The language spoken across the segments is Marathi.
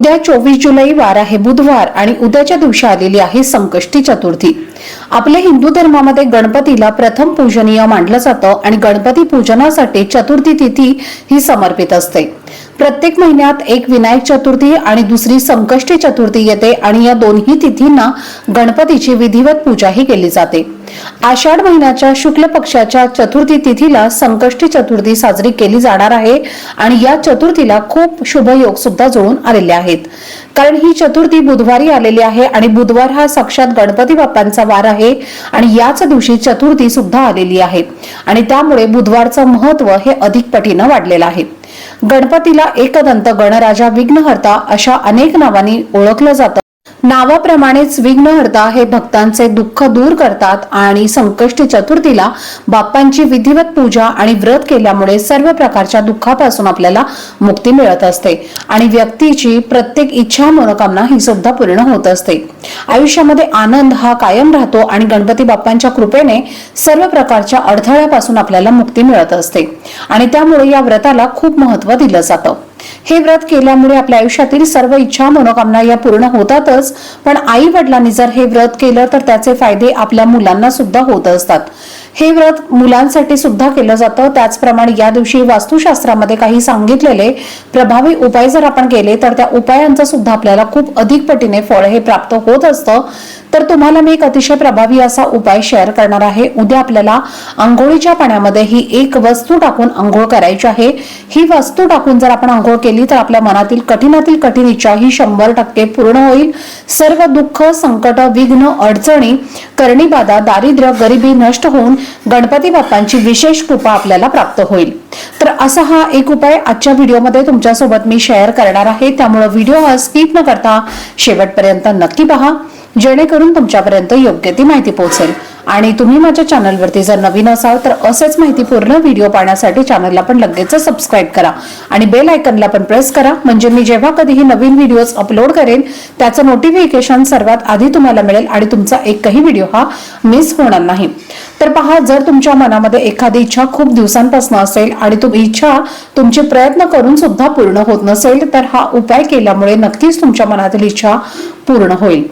उद्या चोवीस जुलै वार आहे. बुधवार आणि उद्याच्या दिवशी आलेली आहे संकष्टी चतुर्थी. आपल्या हिंदू धर्मामध्ये गणपतीला प्रथम पूजनीय मानलं जातं आणि गणपती पूजनासाठी चतुर्थी तिथी ही समर्पित असते. प्रत्येक महिन्यात एक विनायक चतुर्थी आणि दुसरी संकष्टी चतुर्थी येते आणि या दोन्ही तिथींना गणपतीची विधिवत पूजाही केली जाते. आषाढ महिन्याच्या शुक्ल पक्षाच्या चतुर्थी तिथीला संकष्टी चतुर्थी साजरी केली जाणार आहे आणि या चतुर्थीला खूप शुभ योग सुद्धा जुळून आलेले आहेत. कारण ही चतुर्थी बुधवारी आलेली आहे आणि बुधवार हा साक्षात गणपती बाप्पांचा वार आहे आणि याच दिवशी चतुर्थी सुद्धा आलेली आहे. आणि त्यामुळे बुधवारचं महत्त्व हे अधिक पटीनं वाढलेलं आहे. गणपतीला एकदंत गणराजा विघ्नहर्ता अशा अनेक नावांनी ओळखलं जातं. नावाप्रमाणेच विघ्नहर्ता हे भक्तांचे दुःख दूर करतात आणि संकष्टी चतुर्थीला बाप्पांची विधिवत पूजा आणि व्रत केल्यामुळे सर्व प्रकारच्या दुःखापासून आपल्याला मुक्ती मिळत असते. आणि व्यक्तीची प्रत्येक इच्छा मनोकामना ही सुद्धा पूर्ण होत असते. आयुष्यामध्ये आनंद हा कायम राहतो आणि गणपती बाप्पांच्या कृपेने सर्व प्रकारच्या अडथळ्यापासून आपल्याला मुक्ती मिळत असते. आणि त्यामुळे या व्रताला खूप महत्त्व दिलं जातं. हे व्रत केल्यामुळे आपल्या आयुष्यातील सर्व इच्छा मनोकामना या पूर्ण होतातच. पण आई वडिलांनी जर हे व्रत केलं तर त्याचे फायदे आपल्या मुलांना सुद्धा होत असतात. हे व्रत मुलांसाठी सुद्धा केलं जातं. त्याचप्रमाणे या दिवशी वास्तुशास्त्रामध्ये काही सांगितलेले प्रभावी उपाय जर आपण केले तर त्या उपायांचं सुद्धा आपल्याला खूप अधिक पटीने फळ हे प्राप्त होत असतं. तर तुम्हाला मी एक अतिशय प्रभावी असा उपाय शेअर करणार आहे. उद्या आपल्याला आंघोळीच्या पाण्यामध्ये ही एक वस्तू टाकून आंघोळ करायची आहे. ही वस्तू टाकून जर आपण आंघोळ केली तर आपल्या मनातील कठीणातील कठीण इच्छा ही शंभर टक्के पूर्ण होईल. सर्व दुःख संकट विघ्न अडचणी करणीबाधा दारिद्र्य गरिबी नष्ट होऊन गणपती बाप्पांची विशेष कृपा आपल्याला प्राप्त होईल. तर असा हा एक उपाय आजच्या व्हिडिओमध्ये तुमच्यासोबत मी शेअर करणार आहे. त्यामुळे व्हिडिओ हा स्किप न करता शेवटपर्यंत नक्की पहा. जेणेकरून तुमच्यापर्यंत योग्य ती माहिती पोहोचेल. आणि तुम्ही माझ्या चॅनलवरती जर नवीन असाल तर असेच माहितीपूर्ण व्हिडिओ पाहण्यासाठी चॅनलला पण लगेच सबस्क्राईब करा. आणि बेल आयकनला पण प्रेस करा. म्हणजे मी जेव्हा कधीही नवीन व्हिडिओज अपलोड करेन त्याचं नोटिफिकेशन सर्वात आधी तुम्हाला मिळेल आणि तुमचा एकही व्हिडिओ हा मिस होणार नाही. तर पहा जर तुमच्या मनामध्ये एखादी इच्छा खूप दिवसांपासून असेल आणि तुम्ही इच्छा तुमचे प्रयत्न करून सुद्धा पूर्ण होत नसेल तर हा उपाय केल्यामुळे नक्कीच तुमच्या मनातील इच्छा पूर्ण होईल.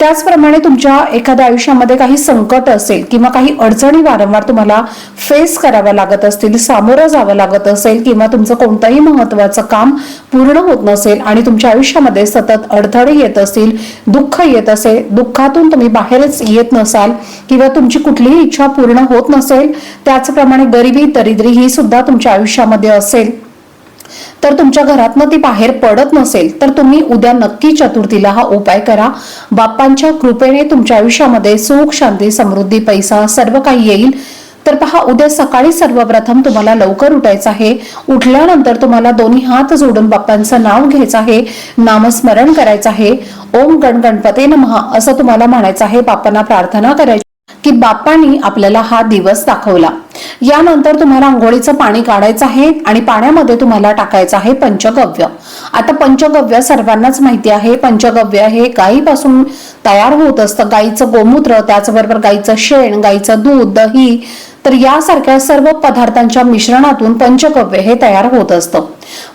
त्याचप्रमाणे तुमच्या एखाद्या आयुष्यामध्ये काही संकट असेल किंवा काही अडचणी वारंवार तुम्हाला फेस कराव्या लागत असतील सामोरं जावं लागत असेल किंवा तुमचं कोणतंही महत्वाचं काम पूर्ण होत नसेल आणि तुमच्या आयुष्यामध्ये सतत अडथळे येत असतील दुःख येत असेल दुःखातून तुम्ही बाहेरच येत नसाल किंवा तुमची कुठलीही इच्छा पूर्ण होत नसेल त्याचप्रमाणे गरिबी दरिद्री ही सुद्धा तुमच्या आयुष्यामध्ये असेल. तर तुमच्या घरातनं ती बाहेर पडत नसेल तर तुम्ही उद्या नक्की चतुर्थीला हा उपाय करा. बाप्पांच्या कृपेने तुमच्या आयुष्यामध्ये सुख शांती समृद्धी पैसा सर्व काही येईल. तर पहा उद्या सकाळी सर्वप्रथम तुम्हाला लवकर उठायचं आहे. उठल्यानंतर तुम्हाला दोन्ही हात जोडून बाप्पांचं नाव घ्यायचं आहे. नामस्मरण करायचं आहे. ओम गण गणपते नमहा असं तुम्हाला म्हणायचं आहे. बाप्पांना प्रार्थना करायची की बाप्पांनी आपल्याला हा दिवस दाखवला. यानंतर तुम्हाला आंघोळीचं पाणी काढायचं आहे आणि पाण्यामध्ये तुम्हाला टाकायचं आहे पंचगव्य. आता पंचगव्य सर्वांनाच माहिती आहे. पंचगव्य हे गायीपासून तयार होत असतं. गाईचं गोमूत्र त्याचबरोबर गाईचं शेण गाईचं दूध दही तर यासारख्या सर्व पदार्थांच्या मिश्रणातून पंचगव्य हे तयार होत असतं.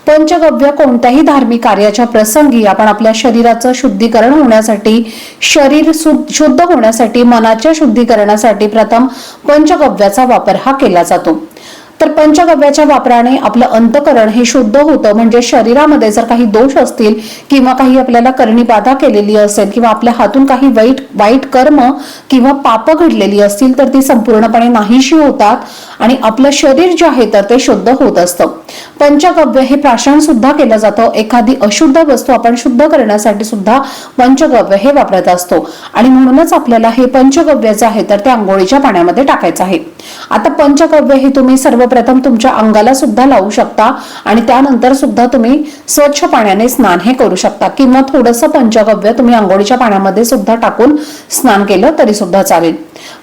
पंचगव्य कोणत्याही धार्मिक कार्याच्या प्रसंगी आपण आपल्या शरीराचं शुद्धीकरण होण्यासाठी शरीर शुद्ध होण्यासाठी मनाच्या शुद्धीकरणासाठी प्रथम पंचगव्याचा वापर हा केला जातो. तर पंचगव्याच्या वापराने आपलं अंतकरण हे शुद्ध होतं. म्हणजे शरीरामध्ये जर काही दोष असतील किंवा काही आपल्याला करणी बाधा केलेली असेल किंवा आपल्या हातून काही वाईट वाईट कर्म किंवा पाप घडलेली असतील तर ती संपूर्णपणे नाहीशी होतात आणि आपलं शरीर जे आहे तर ते शुद्ध होत असतं. पंचगव्य हे प्राशन सुद्धा केलं जातं. एखादी अशुद्ध वस्तू आपण शुद्ध करण्यासाठी सुद्धा पंचगव्य हे वापरत असतो. आणि म्हणूनच आपल्याला हे पंचगव्य जे आहे तर ते आंघोळीच्या पाण्यामध्ये टाकायचं आहे. आता पंचकव्य हे तुम्ही सर्वप्रथम तुमच्या अंगाला सुद्धा लावू शकता आणि त्यानंतर सुद्धा तुम्ही स्वच्छ पाण्याने स्नान हे करू शकता. किंवा थोडंसं पंचगव्य तुम्ही आंघोळीच्या पाण्यामध्ये सुद्धा टाकून स्नान केलं तरी सुद्धा चालेल.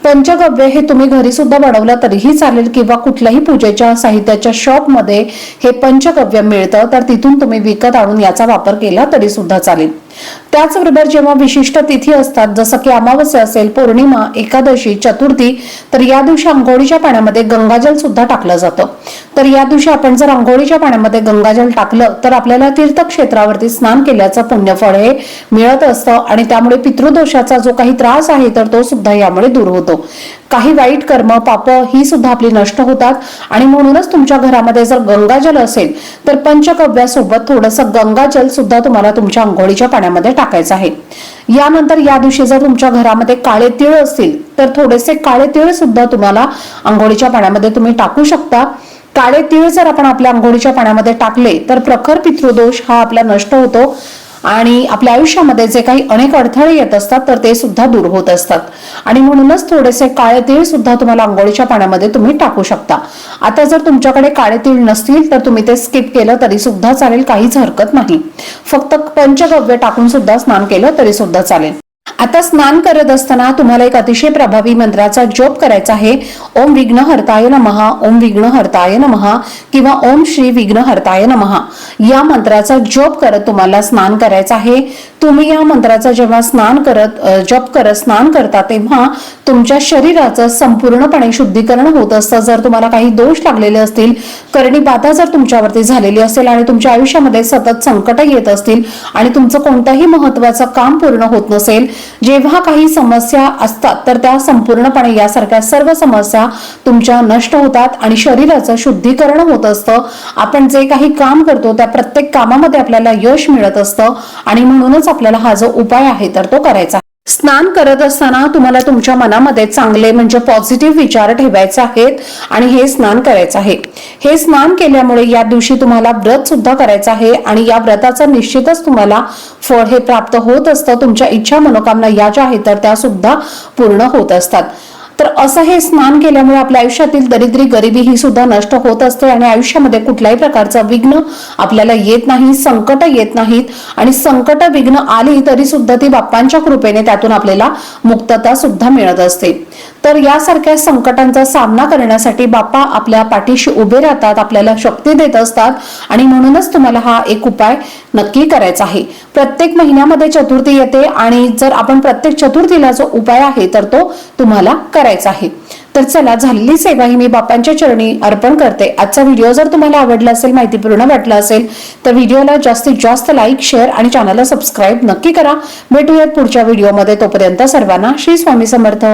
पंचगव्य हे तुम्ही घरी सुद्धा बनवलं तरीही चालेल किंवा कुठल्याही पूजेच्या साहित्याच्या शॉपमध्ये हे पंचगव्य मिळतं तर तिथून तुम्ही विकत आणून याचा वापर केला तरी सुद्धा चालेल. त्याचबरोबर जेव्हा विशिष्ट तिथी असतात जसं की अमावस्या असेल पौर्णिमा एकादशी चतुर्थी तर या दिवशी आंघोळीच्या पाण्यामध्ये गंगाजल सुद्धा टाकलं जातं. तर या दिवशी आपण जर आंघोळीच्या पाण्यामध्ये गंगाजल टाकलं तर आपल्याला तीर्थक्षेत्रावरती स्नान केल्याचं पुण्यफळ हे मिळत असतं आणि त्यामुळे पितृदोषाचा जो काही त्रास आहे तर तो सुद्धा यामुळे दूर होतो. काही वाईट कर्म पाप ही सुद्धा आपली नष्ट होतात आणि म्हणूनच तुमच्या घरामध्ये जर गंगाजल असेल तर पंचकव्यासोबत थोडंसं गंगाजल सुद्धा तुम्हाला तुमच्या आंघोळीच्या पाण्यामध्ये टाकायचं आहे. यानंतर या दिवशी जर तुमच्या घरामध्ये काळे तिळ असतील तर थोडेसे काळे तिळ सुद्धा तुम्हाला आंघोळीच्या पाण्यामध्ये तुम्ही टाकू शकता. काळे तीळ जर आपण आपल्या आंघोळीच्या पाण्यामध्ये टाकले तर प्रखर पितृदोष हा आपला नष्ट होतो. आणि आपल्या आयुष्यामध्ये जे काही अनेक अडथळे येत असतात तर ते सुद्धा दूर होत असतात. आणि म्हणूनच थोडेसे काळे तीळ सुद्धा तुम्हाला आंघोळीच्या पाण्यामध्ये तुम्ही टाकू शकता. आता जर तुमच्याकडे काळे तीळ नसतील तर तुम्ही ते स्किप केलं तरी सुद्धा चालेल काहीच हरकत नाही. फक्त पंचगव्य टाकून सुद्धा स्नान केलं तरी सुद्धा चालेल. आता स्नान करत असताना तुम्हाला एक अतिशय प्रभावी मंत्राचा जप करायचा आहे. ओम विघ्न हरताय नमहा ओम विघ्न हरताय नमहा किंवा ओम श्री विघ्न हरताय नमहा या मंत्राचा जप करत तुम्हाला स्नान करायचं आहे. तुम्ही या मंत्राचा जेव्हा स्नान करत जप करत स्नान करता तेव्हा तुमच्या शरीराचं संपूर्णपणे शुद्धीकरण होत असतं. जर तुम्हाला काही दोष लागलेले असतील करणी बाधा जर तुमच्यावरती झालेली असेल आणि तुमच्या आयुष्यामध्ये सतत संकट येत असतील आणि तुमचं कोणतंही महत्वाचं काम पूर्ण होत नसेल जेव्हा काही समस्या असतात तर त्या संपूर्णपणे यासारख्या सर्व समस्या तुमच्या नष्ट होतात आणि शरीराचं शुद्धीकरण होत असतं. आपण जे काही काम करतो त्या प्रत्येक कामामध्ये आपल्याला यश मिळत असतं आणि म्हणूनच आपल्याला हा जो उपाय आहे तर तो करायचा स्नान करत असताना तुम्हाला तुमच्या मनामध्ये चांगले म्हणजे पॉझिटिव्ह विचार ठेवायचे आहेत आणि हे स्नान करायचं आहे. हे स्नान केल्यामुळे या दिवशी तुम्हाला व्रत सुद्धा करायचं आहे आणि या व्रताचं निश्चितच तुम्हाला फळ हे प्राप्त होत असतं. तुमच्या इच्छा मनोकामना या ज्या आहेत तर त्या सुद्धा पूर्ण होत असतात. तर असं हे स्नान केल्यामुळे आपल्या आयुष्यातील दरिद्री गरिबी ही सुद्धा नष्ट होत असते आणि आयुष्यामध्ये कुठल्याही प्रकारचं विघ्न आपल्याला येत नाही संकट येत नाहीत. आणि संकट विघ्न आली तरी सुद्धा ती बाप्पांच्या कृपेने त्यातून आपल्याला मुक्तता सुद्धा मिळत असते. तर यासारख्या संकटांचा सामना करण्यासाठी बाप्पा आपल्या पाठीशी उभे राहतात आपल्याला शक्ती देत असतात आणि म्हणूनच तुम्हाला हा एक उपाय नक्की करायचा आहे. प्रत्येक महिन्यामध्ये चतुर्थी येते आणि जर आपण प्रत्येक चतुर्थीला जो उपाय आहे तर तो तुम्हाला करायचा आहे. तर चला झालेली सेवा ही मी बापांच्या चरणी अर्पण करते. आजचा व्हिडिओ जर तुम्हाला आवडला असेल माहितीपूर्ण वाटला असेल तर व्हिडिओला जास्तीत जास्त लाईक शेअर आणि चॅनलला सबस्क्राईब नक्की करा. भेटूयात पुढच्या व्हिडिओमध्ये. तोपर्यंत सर्वांना श्री स्वामी समर्थ.